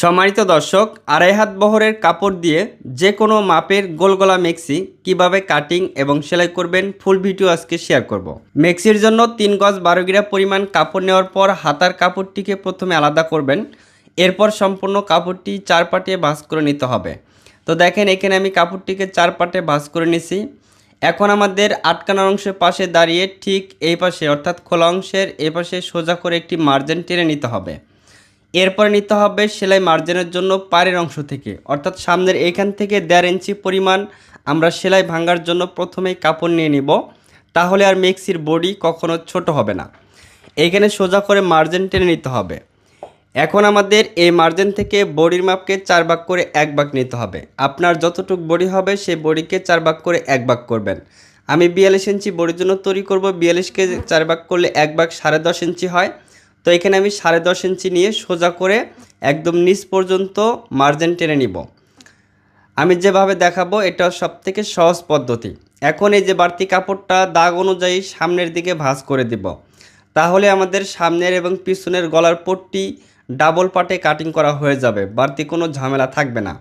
সম্মানিত দর্শক, আড়াই হাত বহরের কাপড় দিয়ে যে কোনো মাপের গোলগলা মেক্সি কীভাবে কাটিং এবং সেলাই করবেন ফুল ভিডিও আজকে শেয়ার করব। মেক্সির জন্য তিন গজ বারো গিরা পরিমাণ কাপড় নেওয়ার পর হাতার কাপড়টিকে প্রথমে আলাদা করবেন। এরপর সম্পূর্ণ কাপড়টি চার পাটে ভাঁজ করে নিতে হবে। তো দেখেন, এখানে আমি কাপড়টিকে চার পাটে ভাঁজ করে নিছি। এখন আমাদের আটকানোর অংশের পাশে দাঁড়িয়ে ঠিক এই পাশে, অর্থাৎ খোলা অংশের এই পাশে সোজা করে একটি মার্জিন টেনে নিতে হবে। এরপরে নিতে হবে সেলাই মার্জিনের জন্য পাড়ের অংশ থেকে। অর্থাৎ সামনের এখান থেকে দেড় ইঞ্চি পরিমাণ আমরা সেলাই ভাঙার জন্য প্রথমেই কাপড় নিয়ে নিব। তাহলে আর মেক্সির বডি কখনো ছোট হবে না। এইখানে সোজা করে মার্জিন টেনে নিতে হবে। এখন আমাদের এই মার্জিন থেকে বডির মাপকে চার ভাগ করে এক ভাগ নিতে হবে। আপনার যতটুক বডি হবে সেই বডিকে চার ভাগ করে এক ভাগ করবেন। আমি বিয়াল্লিশ ইঞ্চি বডির জন্য তৈরি করব। বিয়াল্লিশকে চার ভাগ করলে এক ভাগ সাড়ে দশ ইঞ্চি হয়। তো এখানে আমি সাড়ে দশ ইঞ্চি নিয়ে সোজা করে একদম নিচ পর্যন্ত মার্জিন টেনে নিব। আমি যেভাবে দেখাবো, এটা সব থেকে সহজ পদ্ধতি। এখন এই যে বাড়তি কাপড়টা দাগ অনুযায়ী সামনের দিকে ভাঁজ করে দিব। তাহলে আমাদের সামনের এবং পিছনের গলার পট্টি ডাবল পাটে কাটিং করা হয়ে যাবে, বাড়তি কোনো ঝামেলা থাকবে না।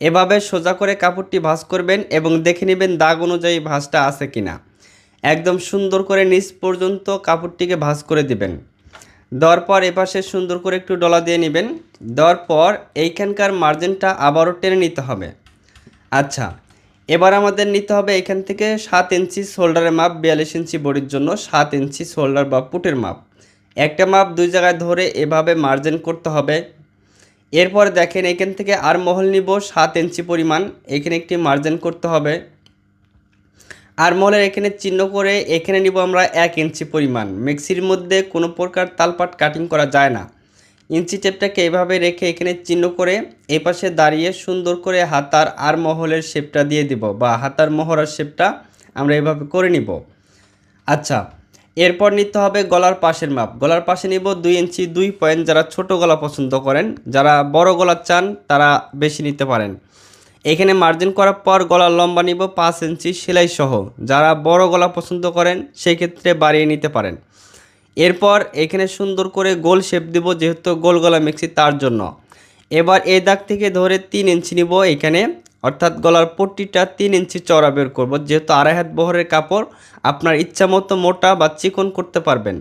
এভাবে সোজা করে কাপড়টি ভাঁজ করবেন এবং দেখে নেবেন দাগ অনুযায়ী ভাঁজটা আছে কিনা। একদম সুন্দর করে নিচ পর্যন্ত কাপড়টিকে ভাঁজ করে দিবেন। দেওয়ার পর এপাশে সুন্দর করে একটু ডলা দিয়ে নেবেন। দেওয়ার পর এইখানকার মার্জিনটা আবারও টেনে নিতে হবে। আচ্ছা এবার আমাদের নিতে হবে এখান থেকে সাত ইঞ্চি শোল্ডারের মাপ, বিয়াল্লিশ ইঞ্চি বডির জন্য সাত ইঞ্চি শোল্ডার বা পুটের মাপ। একটা মাপ দুই জায়গায় ধরে এভাবে মার্জিন করতে হবে। এরপর দেখেন এখান থেকে আর মহল নিব সাত ইঞ্চি পরিমাণ, এখানে একটি মার্জিন করতে হবে। আর মলের এখানে চিহ্ন করে এখানে নিব আমরা এক ইঞ্চি পরিমাণ। মিক্সির মধ্যে কোনো প্রকার তালপাট কাটিং করা যায় না। ইঞ্চি টেপটাকে এভাবে রেখে এখানে চিহ্ন করে এই পাশে দাঁড়িয়ে সুন্দর করে হাতার আর মহলের শেপটা দিয়ে দিব বা হাতার মহড়ার শেপটা আমরা এভাবে করে নিব। আচ্ছা এরপর নিতে হবে গলার পাশের মাপ। গলার পাশে নিব দুই ইঞ্চি দুই পয়েন্ট যারা ছোট গলা পছন্দ করেন, যারা বড় গলা চান তারা বেশি নিতে পারেন। এখানে মার্জিন করার পর গলার লম্বা নিব পাঁচ ইঞ্চি সেলাই সহ যারা বড় গলা পছন্দ করেন, সেই ক্ষেত্রে বাড়িয়ে নিতে পারেন। এরপর এখানে সুন্দর করে গোল শেপ দিব, যেহেতু গোল গলা মিক্সি তার জন্য। এবার এই দাগ থেকে ধরে তিন ইঞ্চি নিব এখানে। অর্থাৎ গলার পট্টিটা তিন ইঞ্চি চড়া বের করব, যেহেতু আড়াই হাত বহরের কাপড়, আপনার ইচ্ছা মতো মোটা বা চিকন করতে পারবেন।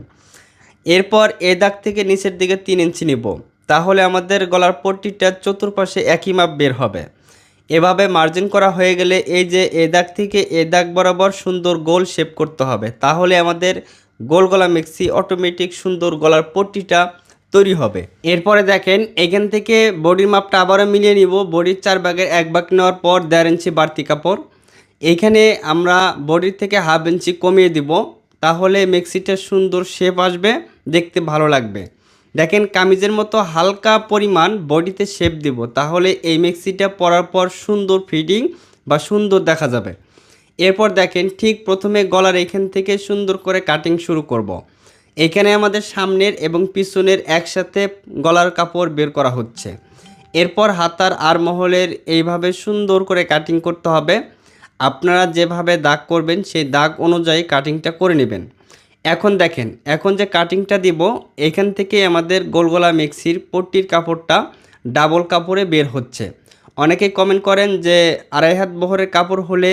এরপর এ দাগ থেকে নিচের দিকে তিন ইঞ্চি নিব। তাহলে আমাদের গলার পট্টিটা চতুর্পাশে একই মাপ বের হবে। এভাবে মার্জিন করা হয়ে গেলে এই যে এ দাগ থেকে এ দাগ বরাবর সুন্দর গোল শেপ করতে হবে। তাহলে আমাদের গোল গলা মিক্সি অটোমেটিক সুন্দর গলার পট্টিটা তৈরি হবে। এরপরে দেখেন, এখান থেকে বডির মাপটা আবারও মিলিয়ে নিব। বডির চার ভাগের এক ভাগ নেওয়ার পর দেড় ইঞ্চি বাড়তি কাপড়। এইখানে আমরা বডির থেকে হাফ ইঞ্চি কমিয়ে দিব। তাহলে মিক্সিটা সুন্দর শেপ আসবে, দেখতে ভালো লাগবে। দেখেন কামিজের মতো হালকা পরিমাণ বডিতে শেপ দিব, তাহলে এই মিক্সিটা পরার পর সুন্দর ফিটিং বা সুন্দর দেখা যাবে। এরপর দেখেন ঠিক প্রথমে গলার এখান থেকে সুন্দর করে কাটিং শুরু করব। এখানে আমাদের সামনের এবং পিছনের একসাথে গলার কাপড় বের করা হচ্ছে। এরপর হাতার আর মহলের এইভাবে সুন্দর করে কাটিং করতে হবে। আপনারা যেভাবে দাগ করবেন, সেই দাগ অনুযায়ী কাটিংটা করে নেবেন। এখন দেখেন, এখন যে কাটিংটা দিব, এখান থেকে আমাদের গোলগোলা মিক্সির পট্টির কাপড়টা ডাবল কাপড়ে বের হচ্ছে। অনেকে কমেন্ট করেন যে, আড়াই হাত বহরের কাপড় হলে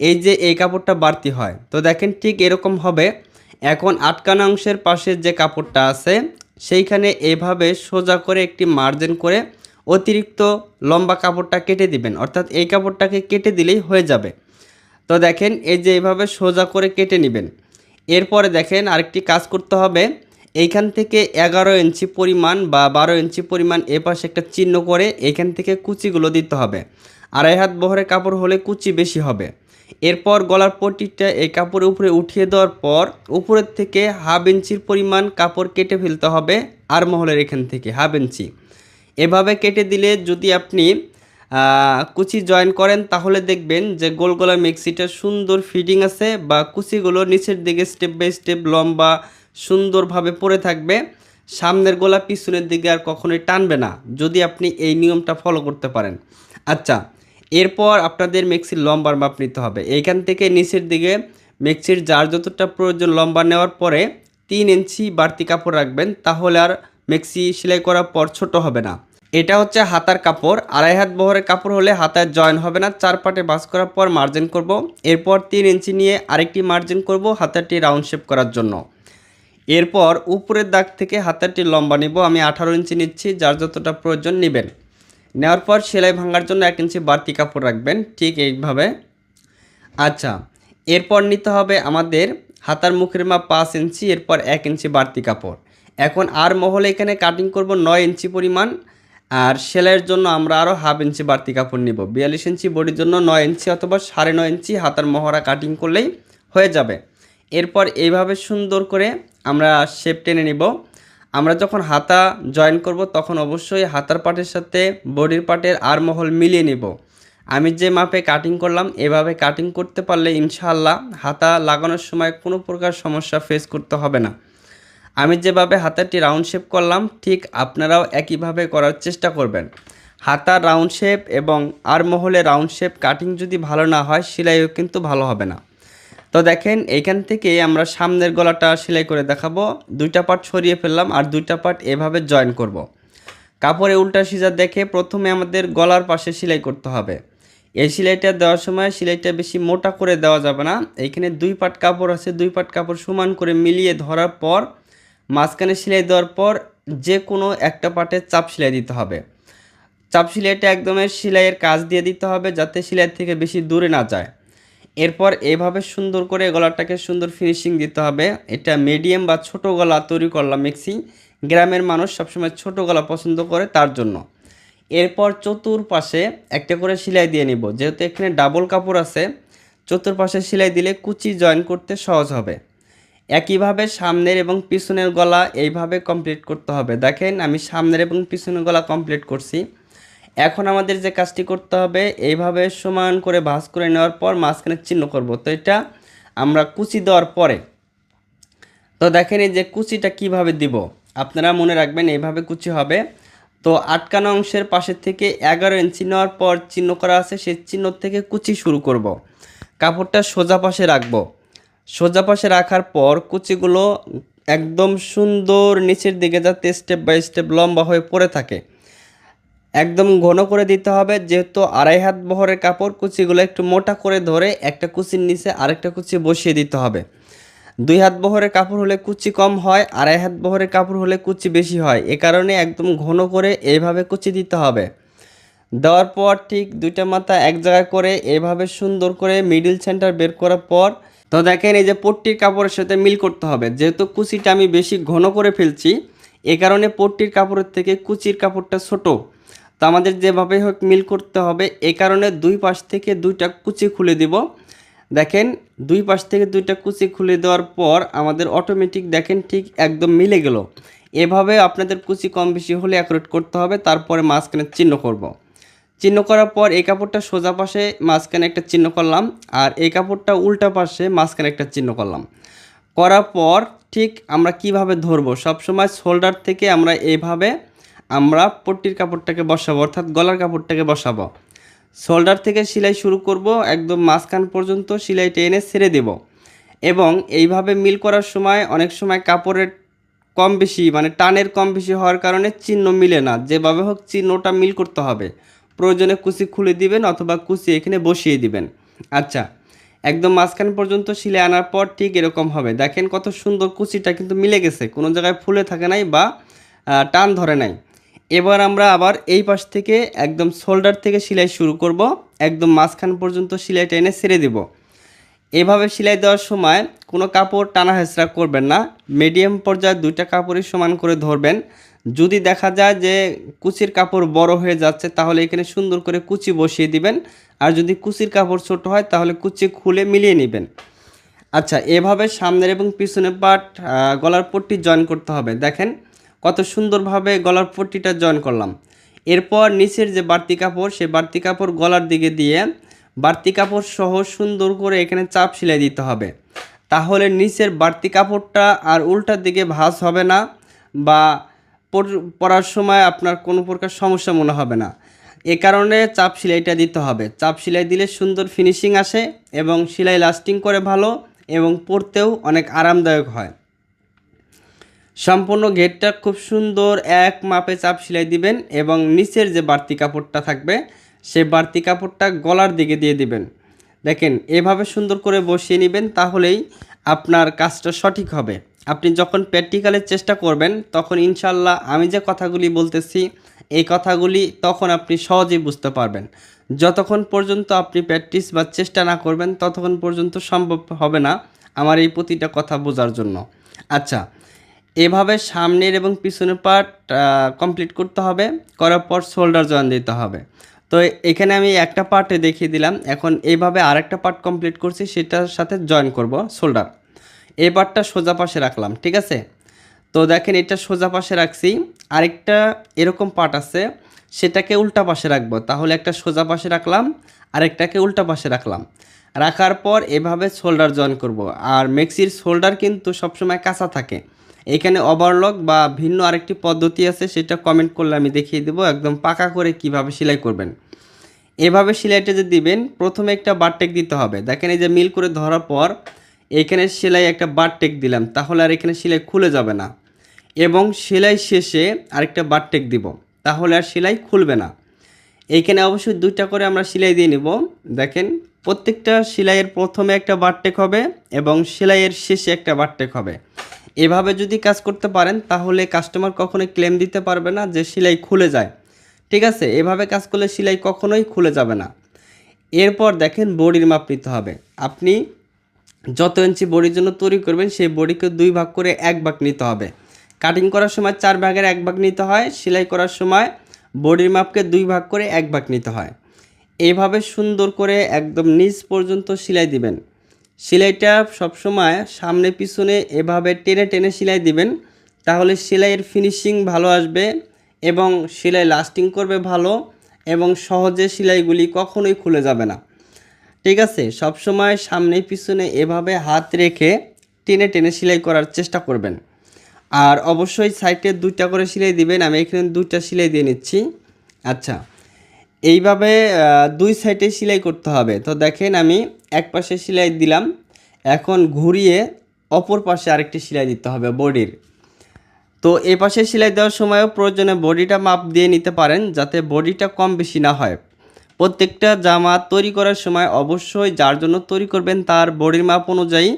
এই যে এই কাপড়টা বাড়তি হয়। তো দেখেন ঠিক এরকম হবে। এখন আটকানো অংশের পাশে যে কাপড়টা আছে, সেইখানে এভাবে সোজা করে একটি মার্জিন করে অতিরিক্ত লম্বা কাপড়টা কেটে দিবেন। অর্থাৎ এই কাপড়টাকে কেটে দিলেই হয়ে যাবে। তো দেখেন, এই যে এইভাবে সোজা করে কেটে নেবেন। এরপরে দেখেন আরেকটি কাজ করতে হবে। এইখান থেকে এগারো ইঞ্চি পরিমাণ বা বারো ইঞ্চি পরিমাণ এ পাশে একটা চিহ্ন করে এখান থেকে কুচিগুলো দিতে হবে। আড়াই হাত বহরের কাপড় হলে কুচি বেশি হবে। এরপর গলার পট্টিটা এই কাপড়ের উপরে উঠিয়ে দেওয়ার পর উপরের থেকে হাফ ইঞ্চির পরিমাণ কাপড় কেটে ফেলতে হবে আর মহলের এখান থেকে, হাফ ইঞ্চি। এভাবে কেটে দিলে যদি আপনি কুচি জয়েন করেন, তাহলে দেখবেন যে গোল গলা মিক্সিটা সুন্দর ফিটিং আছে বা কুচিগুলো নিচের দিকে স্টেপ বাই স্টেপ লম্বা, সুন্দরভাবে পড়ে থাকবে। সামনের গোলা পিছনের দিকে আর কখনোই টানবে না, যদি আপনি এই নিয়মটা ফলো করতে পারেন। আচ্ছা এরপর আপনাদের মিক্সির লম্বার মাপ নিতে হবে। এইখান থেকে নিচের দিকে মিক্সির যার যতটা প্রয়োজন লম্বা নেওয়ার পরে তিন ইঞ্চি বাড়তি কাপড় রাখবেন, তাহলে আর মিক্সি সেলাই করার পর ছোট হবে না। এটা হচ্ছে হাতার কাপড়। আড়াই হাত বহরের কাপড় হলে হাতায় জয়েন হবে না। চার পাটে বাস করার পর মার্জিন করব। এরপর তিন ইঞ্চি নিয়ে আরেকটি মার্জিন করব হাতারটি রাউন্ড শেপ করার জন্য। এরপর উপরের দাগ থেকে হাতারটি লম্বা নিব। আমি আঠারো ইঞ্চি নিচ্ছি, যার যতটা প্রয়োজন নেবেন। নেওয়ার পর সেলাই ভাঙার জন্য এক ইঞ্চি বাড়তি কাপড় রাখবেন। ঠিক এইভাবে। আচ্ছা এরপর নিতে হবে আমাদের হাতার মুখের মাপ পাঁচ ইঞ্চি, এরপর এক ইঞ্চি বাড়তি কাপড়। এখন আর মহলে এখানে কাটিং করব নয় ইঞ্চি পরিমাণ। আর সেলাইয়ের জন্য আমরা আরও হাফ ইঞ্চি বাড়তি কাপড় নিব। বিয়াল্লিশ ইঞ্চি বডির জন্য নয় ইঞ্চি অথবা সাড়ে নয় ইঞ্চি হাতার মহড়া কাটিং করলেই হয়ে যাবে। এরপর এইভাবে সুন্দর করে আমরা শেপ টেনে নিব। আমরা যখন হাতা জয়েন করব তখন অবশ্যই হাতার পাটের সাথে বডির পাটের আর মহল মিলিয়ে নিব। আমি যে মাপে কাটিং করলাম, এভাবে কাটিং করতে পারলে ইনশাআল্লাহ হাতা লাগানোর সময় কোনো প্রকার সমস্যা ফেস করতে হবে না। আমি যেভাবে হাতাটি রাউন্ড শেপ করলাম, ঠিক আপনারাও একইভাবে করার চেষ্টা করবেন। হাতার রাউন্ড শেপ এবং আর মহলে রাউন্ড শেপ কাটিং যদি ভালো না হয়, সেলাইও কিন্তু ভালো হবে না। তো দেখেন এইখান থেকে আমরা সামনের গলাটা সেলাই করে দেখাবো। দুইটা পার্ট সরিয়ে ফেললাম আর দুইটা পার্ট এভাবে জয়েন করব। কাপড়ে উল্টা সিজা দেখে প্রথমে আমাদের গলার পাশে সেলাই করতে হবে। এই সেলাইটা দেওয়ার সময় সেলাইটা বেশি মোটা করে দেওয়া যাবে না। এইখানে দুই পাট কাপড় আছে, দুই পাট কাপড় সমান করে মিলিয়ে ধরার পর মাঝখানে সেলাই দেওয়ার পর যে কোনো একটা পাটে চাপ সেলাই দিতে হবে। চাপ সেলাইটা একদমই সেলাইয়ের কাজ দিয়ে দিতে হবে যাতে সেলাই থেকে বেশি দূরে না যায়। এরপর এভাবে সুন্দর করে গলাটাকে সুন্দর ফিনিশিং দিতে হবে। এটা মিডিয়াম বা ছোট গলা তৈরি করলাম মিক্সি গ্রামের মানুষ সবসময় ছোট গলা পছন্দ করে তার জন্য। এরপর চতুর্পাশে একটা করে সেলাই দিয়ে নিব। যেহেতু এখানে ডাবল কাপড় আছে, চতুর্পাশে সেলাই দিলে কুচি জয়েন করতে সহজ হবে। একইভাবে সামনের এবং পিছনের গলা এইভাবে কমপ্লিট করতে হবে। দেখেন আমি সামনের এবং পিছনের গলা কমপ্লিট করছি। এখন আমাদের যে কাজটি করতে হবে, এইভাবে সমান করে ভাঁজ করে নেওয়ার পর মাঝখানে চিহ্ন করব। তো এটা আমরা কুচি দেওয়ার পরে, তো দেখেন এই যে কুচিটা কীভাবে দিব? আপনারা মনে রাখবেন এইভাবে কুচি হবে। তো আটকানো অংশের পাশে থেকে এগারো ইঞ্চি নেওয়ার পর চিহ্ন করা আছে, সেই চিহ্ন থেকে কুচি শুরু করব। কাপড়টা সোজা পাশে রাখব। সোজা পাশে রাখার পর কুচিগুলো একদম সুন্দর নিচের দিকে যাতে স্টেপ বাই স্টেপ লম্বা হয়ে পড়ে থাকে। একদম ঘন করে দিতে হবে, যেহেতু আড়াই হাত বহরের কাপড়, কুচিগুলো একটু মোটা করে ধরে একটা কুচির নিচে আরেকটা কুচি বসিয়ে দিতে হবে। দুই হাত বহরের কাপড় হলে কুচি কম হয়, আড়াই হাত বহরের কাপড় হলে কুচি বেশি হয়। এ কারণে একদম ঘন করে এইভাবে কুচি দিতে হবে। দেওয়ার পর ঠিক দুইটা মাথা এক জায়গায় করে এভাবে সুন্দর করে মিডিল সেন্টার বের করার পর তো দেখেন এই যে পট্টির কাপড়ের সাথে মিল করতে হবে। যেহেতু কুচিটা আমি বেশি ঘন করে ফেলছি, এ কারণে পট্টির কাপড়ের থেকে কুচির কাপড়টা ছোট। তো আমাদের যেভাবে হোক মিল করতে হবে, এ কারণে দুই পাশ থেকে দুইটা কুচি খুলে দিব। দেখেন, দুই পাশ থেকে দুইটা কুচি খুলে দেওয়ার পর আমাদের অটোমেটিক দেখেন ঠিক একদম মিলে গেল। এভাবে আপনাদের কুচি কম বেশি হলে অ্যাকুরেট করতে হবে, তারপরে মাঝখানে চিহ্ন করব। চিহ্ন করার পর এই কাপড়টা সোজা পাশে মাঝখানে একটা চিহ্ন করলাম আর এই কাপড়টা উল্টা পাশে মাঝখানে একটা চিহ্ন করলাম। করার পর ঠিক আমরা কীভাবে ধরবো? সবসময় শোল্ডার থেকে আমরা এইভাবে আমরা পট্টির কাপড়টাকে বসাবো, অর্থাৎ গলার কাপড়টাকে বসাবো। শোল্ডার থেকে সেলাই শুরু করব, একদম মাঝখান পর্যন্ত সেলাইটা এনে ছেড়ে দেব। এবং এইভাবে মিল করার সময় অনেক সময় কাপড়ের কম বেশি মানে টানের কম বেশি হওয়ার কারণে চিহ্ন মিলে না। যেভাবে হোক চিহ্নটা মিল করতে হবে। প্রয়োজনে কুচি খুলে দিবেন অথবা কুচি এখানে বসিয়ে দিবেন। আচ্ছা একদম মাঝখান পর্যন্ত শিলে আনার পর ঠিক এরকম হবে। দেখেন কত সুন্দর কুচিটা কিন্তু মিলে গেছে। কোনো জায়গায় ফুলে থাকে নাই বা টান ধরে নাই। এবার আমরা আবার এই পাশ থেকে একদম শোল্ডার থেকে সেলাই শুরু করব। একদম মাঝখান পর্যন্ত সেলাইটা এনে ছেড়ে দেব। এভাবে সেলাই দেওয়ার সময় কোনো কাপড় টানা হেঁচড়া করবেন না। মিডিয়াম পর্যায়ে দুইটা কাপড়ই সমান করে ধরবেন। যদি দেখা যায় যে কুচির কাপড় বড় হয়ে যাচ্ছে, তাহলে এখানে সুন্দর করে কুচি বসিয়ে দিবেন। আর যদি কুচির কাপড় ছোট হয়, তাহলে কুচি খুলে মিলিয়ে নেবেন। আচ্ছা এভাবে সামনের এবং পিছনের পাট গলার পট্টি জয়েন করতে হবে। দেখেন কত সুন্দরভাবে গলার পট্টিটা জয়েন করলাম। এরপর নিচের যে বাড়তি কাপড় সে বাড়তি কাপড় গলার দিকে দিয়ে বাড়তি কাপড় সহ সুন্দর করে এখানে চাপ সেলাই দিতে হবে। তাহলে নিচের বাড়তি কাপড়টা আর উল্টার দিকে ভাঁজ হবে না, বা পরার সময় আপনার কোনো প্রকার সমস্যা মনে হবে না। এ কারণে চাপ সেলাইটা দিতে হবে। চাপ সেলাই দিলে সুন্দর ফিনিশিং আসে এবং সেলাই লাস্টিং করে ভালো এবং পরতেও অনেক আরামদায়ক হয়। সম্পূর্ণ ঘেরটা খুব সুন্দর এক মাপে চাপ সেলাই দিবেন এবং নিচের যে বাড়তি কাপড়টা থাকবে, সেই বাড়তি কাপড়টা গলার দিকে দিয়ে দিবেন। দেখেন, এভাবে সুন্দর করে বসিয়ে নেবেন তাহলেই আপনার কাজটা সঠিক হবে। আপনি যখন প্র্যাকটিক্যালের চেষ্টা করবেন, তখন ইনশাল্লাহ আমি যে কথাগুলি বলতেছি, এই কথাগুলি তখন আপনি সহজেই বুঝতে পারবেন। যতক্ষণ পর্যন্ত আপনি প্র্যাকটিস বা চেষ্টা না করবেন, ততক্ষণ পর্যন্ত সম্ভব হবে না আমার এই প্রতিটা কথা বোঝার জন্য। আচ্ছা এভাবে সামনের এবং পিছনের পার্ট কমপ্লিট করতে হবে, করার পর শোল্ডার জয়েন দিতে হবে। তো এখানে আমি একটা পার্টে দেখিয়ে দিলাম, এখন এইভাবে আরেকটা পার্ট কমপ্লিট করছি, সেটার সাথে জয়েন করব শোল্ডার এই পার্টটা সোজা পাশে রাখলাম, ঠিক আছে? তো দেখেন এটা সোজা পাশে রাখছি। আরেকটা এরকম পার্ট আছে, সেটাকে উল্টা পাশে রাখব। তাহলে একটা সোজা পাশে রাখলাম, আরেকটাকে উল্টা পাশে রাখলাম। রাখার পর এভাবে শোল্ডার জয়েন করব। আর মেক্সির শোল্ডার কিন্তু সবসময় কাঁচা থাকে। এখানে ওভারলক বা ভিন্ন আরেকটি পদ্ধতি আছে, সেটা কমেন্ট করলে আমি দেখিয়ে দেবো। একদম পাকা করে কীভাবে সেলাই করবেন। এভাবে সেলাইটা যে দিবেন, প্রথমে একটা বারটেক দিতে হবে। দেখেন এই যে মিল করে ধরার পর এখানে সেলাই একটা বারটেক দিলাম, তাহলে আর এখানে সেলাই খুলে যাবে না। এবং সেলাই শেষে আরেকটা বারটেক দিব, তাহলে আর সেলাই খুলবে না। এইখানে অবশ্যই দুইটা করে আমরা সেলাই দিয়ে নেব। দেখেন, প্রত্যেকটা সেলাইয়ের প্রথমে একটা বারটেক হবে এবং সেলাইয়ের শেষে একটা বারটেক হবে। এভাবে যদি কাজ করতে পারেন, তাহলে কাস্টমার কখনোই ক্লেম দিতে পারবে না যে সেলাই খুলে যায়। ঠিক আছে, এভাবে কাজ করলে সেলাই কখনোই খুলে যাবে না। এরপর দেখেন বডির মাপ নিতে হবে। আপনি যত ইঞ্চি বডির জন্য তৈরি করবেন, সেই বডিকে দুই ভাগ করে এক ভাগ নিতে হবে। কাটিং করার সময় চার ভাগের এক ভাগ নিতে হয়, সেলাই করার সময় বডির মাপকে দুই ভাগ করে এক ভাগ নিতে হয়। এইভাবে সুন্দর করে একদম নিচ পর্যন্ত সেলাই দিবেন। সেলাইটা সবসময় সামনে পিছনে এভাবে টেনে টেনে সেলাই দিবেন, তাহলে সেলাইয়ের ফিনিশিং ভালো আসবে এবং সেলাই লাস্টিং করবে ভালো এবং সহজে সেলাইগুলি কখনোই খুলে যাবে না। ঠিক আছে, সব সময় সামনে পিছনে এভাবে হাত রেখে টেনে টেনে সেলাই করার চেষ্টা করবেন। আর অবশ্যই সাইডে দুইটা করে সেলাই দিবেন, আমি এখানে দুইটা সেলাই দিয়ে নিচ্ছি। আচ্ছা এইভাবে দুই সাইডে সেলাই করতে হবে। তো দেখেন আমি এক পাশে সেলাই দিলাম, এখন ঘুরিয়ে অপর পাশে আরেকটি সেলাই দিতে হবে বডির। তো এ পাশে সেলাই দেওয়ার সময়ও প্রয়োজনে বডিটা মাপ দিয়ে নিতে পারেন, যাতে বডিটা কম বেশি না হয়। প্রত্যেকটা জামা তৈরি করার সময় অবশ্যই যার জন্য তৈরি করবেন তার বডির মাপ অনুযায়ী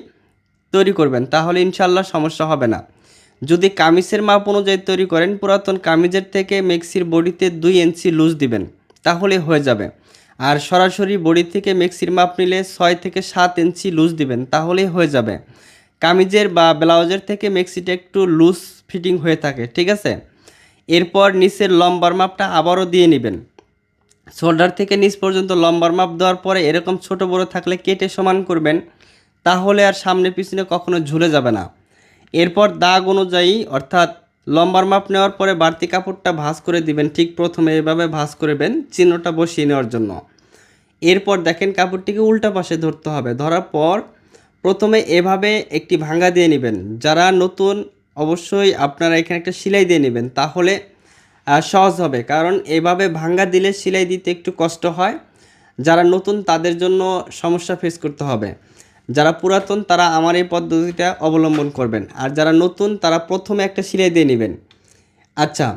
তৈরি করবেন, তাহলে ইনশাল্লাহ সমস্যা হবে না। যদি কামিজের মাপ অনুযায়ী তৈরি করেন, পুরাতন কামিজের থেকে মেক্সির বডিতে দুই ইঞ্চি লুজ দিবেন, তাহলে হয়ে যাবে। আর সরাসরি বডি থেকে মেক্সির মাপ নিলে ছয় থেকে সাত ইঞ্চি লুজ দিবেন তাহলেই হয়ে যাবে। কামিজের বা ব্লাউজের থেকে মেক্সিটা একটু লুজ ফিটিং হয়ে থাকে, ঠিক আছে? এরপর নিচের লম্বার মাপটা আবারও দিয়ে নেবেন। শোল্ডার থেকে নিচ পর্যন্ত লম্বার মাপ দেওয়ার পরে এরকম ছোট বড় থাকলে কেটে সমান করবেন, তাহলে আর সামনে পিছনে কখনো ঝুলে যাবে না। এরপর দাগ অনুযায়ী, অর্থাৎ লম্বার মাপ নেওয়ার পরে বাড়তি কাপড়টা ভাঁজ করে দিবেন, ঠিক প্রথমে এভাবে ভাঁজ করবেন চিহ্নটা বসিয়ে নেওয়ার জন্য। এরপর দেখেন কাপড়টিকে উল্টা পাশে ধরতে হবে, ধরার পর প্রথমে এভাবে একটি ভাঙ্গা দিয়ে নেবেন। যারা নতুন, অবশ্যই আপনারা এখানে একটা সেলাই দিয়ে নেবেন, তাহলে সহজ হবে। কারণ এভাবে ভাঙ্গা দিলে সেলাই দিতে একটু কষ্ট হয়। যারা নতুন তাদের জন্য সমস্যা ফেস করতে হবে। যারা পুরাতন, তারা আমার এই পদ্ধতিটা অবলম্বন করবেন। আর যারা নতুন, তারা প্রথমে একটা সেলাই দিয়ে নেবেন। আচ্ছা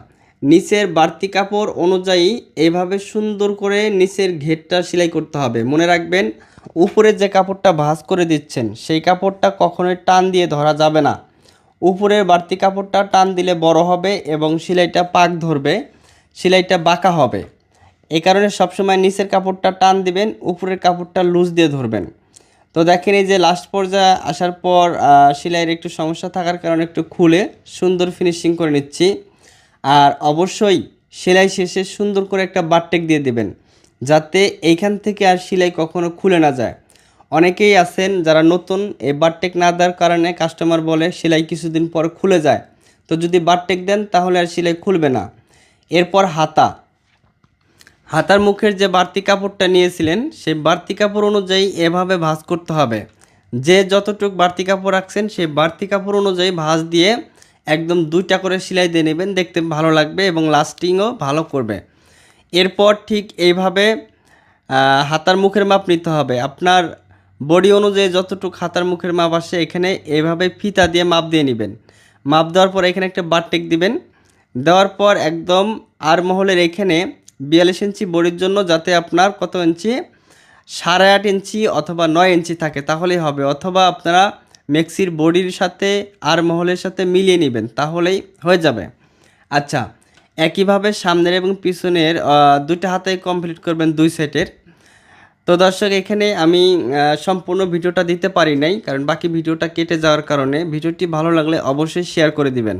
নিচের বাড়তি কাপড় অনুযায়ী এভাবে সুন্দর করে নিচের ঘেরটা সেলাই করতে হবে। মনে রাখবেন উপরে যে কাপড়টা ভাঁজ করে দিচ্ছেন, সেই কাপড়টা কখনোই টান দিয়ে ধরা যাবে না। উপরের বাড়তি কাপড়টা টান দিলে বড় হবে এবং সেলাইটা পাক ধরবে, সেলাইটা বাঁকা হবে। এই কারণে সবসময় নিচের কাপড়টা টান দিবেন, উপরের কাপড়টা লুজ দিয়ে ধরবেন। তো দেখেন এই যে লাস্ট পর্যায়ে আসার পর সেলাইয়ের একটু সমস্যা থাকার কারণে একটু খুলে সুন্দর ফিনিশিং করে নিচ্ছি। আর অবশ্যই সেলাই শেষে সুন্দর করে একটা বারটেক দিয়ে দেবেন, যাতে এইখান থেকে আর সেলাই কখনো খুলে না যায়। অনেকেই আছেন যারা নতুন এই বারটেক না দেওয়ার কারণে কাস্টমার বলে সেলাই কিছুদিন পর খুলে যায়। তো যদি বারটেক দেন, তাহলে আর সেলাই খুলবে না। এরপর হাতা। হাতার মুখের যে বাড়তি কাপড়টা নিয়েছিলেন, সেই বাড়তি কাপড় অনুযায়ী এভাবে ভাঁজ করতে হবে। যে যতটুক বাড়তি কাপড় রাখছেন, সেই বাড়তি কাপড় অনুযায়ী ভাঁজ দিয়ে একদম দুইটা করে সেলাই দিয়ে নেবেন। দেখতে ভালো লাগবে এবং লাস্টিংও ভালো করবে। এরপর ঠিক এইভাবে হাতার মুখের মাপ নিতে হবে। আপনার বডি অনুযায়ী যতটুকু হাতার মুখের মাপ আসে, এখানে এভাবে ফিতা দিয়ে মাপ দিয়ে নেবেন। মাপ দেওয়ার পর এখানে একটা বারটেক দিবেন। দেওয়ার পর একদম আর মহলের এখানে বিয়াল্লিশ ইঞ্চি বডির জন্য যাতে আপনার কত ইঞ্চি? সাড়ে আট ইঞ্চি অথবা নয় ইঞ্চি থাকে, তাহলেই হবে। অথবা আপনারা মেক্সির বডির সাথে আর মহলের সাথে মিলিয়ে নেবেন, তাহলেই হয়ে যাবে। আচ্ছা একইভাবে সামনের এবং পিছনের দুইটা হাতে কমপ্লিট করবেন দুই সেটের তো দর্শক, এখানে আমি সম্পূর্ণ ভিডিওটা দিতে পারি নাই, কারণ বাকি ভিডিওটা কেটে যাওয়ার কারণে ভিডিওটি ভালো লাগলে অবশ্যই শেয়ার করে দিবেন।